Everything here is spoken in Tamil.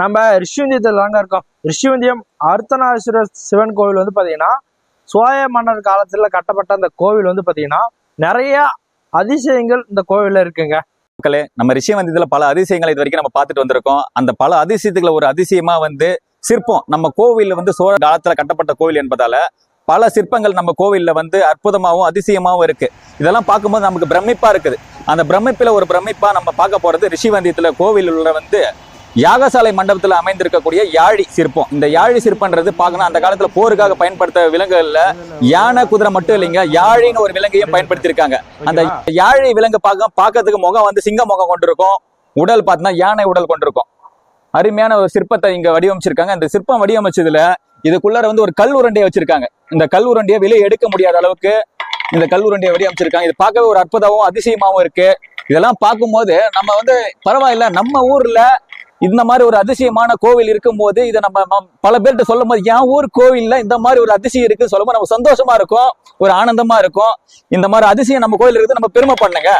நம்ம ரிஷிவந்தியத்தில் தாங்க இருக்கோம். ரிஷிவந்தியம் அர்த்தநாதீஸ்வரர் சிவன் கோவில் வந்து பார்த்தீங்கன்னா சோழ மன்னர் காலத்துல கட்டப்பட்ட அந்த கோவில் வந்து பார்த்தீங்கன்னா நிறைய அதிசயங்கள் இந்த கோவிலில் இருக்குங்க. மக்களே நம்ம ரிஷிவந்தியத்துல பல அதிசயங்களை இது வரைக்கும் நம்ம பார்த்துட்டு வந்திருக்கோம். அந்த பல அதிசயத்துக்குள்ள ஒரு அதிசயமா வந்து சிற்பம் நம்ம கோவில் வந்து சோழ காலத்துல கட்டப்பட்ட கோவில் என்பதால பல சிற்பங்கள் நம்ம கோவில்ல வந்து அற்புதமாகவும் அதிசயமாகவும் இருக்கு. இதெல்லாம் பார்க்கும்போது நமக்கு பிரமிப்பா இருக்குது. அந்த பிரமிப்பில் ஒரு பிரமிப்பா நம்ம பார்க்க போறது ரிஷிவந்தியத்தில் கோவில் உள்ள வந்து யாகசாலை மண்டபத்துல அமைந்திருக்கக்கூடிய யாழி சிற்பம். இந்த யாழி சிற்பம்ன்றது பார்க்கணும் அந்த காலத்துல போருக்காக பயன்படுத்த விலங்குகள்ல யானை குதிரை மட்டும் இல்லைங்க. யாழின்னு ஒரு விலங்கையும் பயன்படுத்தியிருக்காங்க அந்த யாழை விலங்கு பார்க்க பார்க்கறதுக்கு முகம் வந்து சிங்க முகம் கொண்டிருக்கும். உடல் பார்த்தீங்கன்னா யானை உடல் கொண்டிருக்கும். அருமையான ஒரு சிற்பத்தை இங்க வடிவமைச்சிருக்காங்க. இந்த சிற்பம் வடிவமைச்சதுல இதுக்குள்ளார வந்து ஒரு கல் உருண்டையை வச்சிருக்காங்க. இந்த கல் உருண்டையை வெளியே எடுக்க முடியாத அளவுக்கு இந்த கல் உருண்டையை வடிவமைச்சிருக்காங்க. இது பார்க்கவே ஒரு அற்புதமாகவும் அதிசயமாவும் இருக்கு. இதெல்லாம் பார்க்கும்போது நம்ம வந்து பரவாயில்ல. நம்ம ஊர்ல இந்த மாதிரி ஒரு அதிசயமான கோவில் இருக்கும்போது இதை நம்ம பல பேர்கிட்ட சொல்லும் போது என் ஊர் கோவில்ல இந்த மாதிரி ஒரு அதிசயம் இருக்குன்னு சொல்லும்போது நம்ம சந்தோஷமா இருக்கும் ஒரு ஆனந்தமா இருக்கும். இந்த மாதிரி அதிசயம் நம்ம கோயில் இருக்குது நம்ம பெருமை பண்ணுங்க.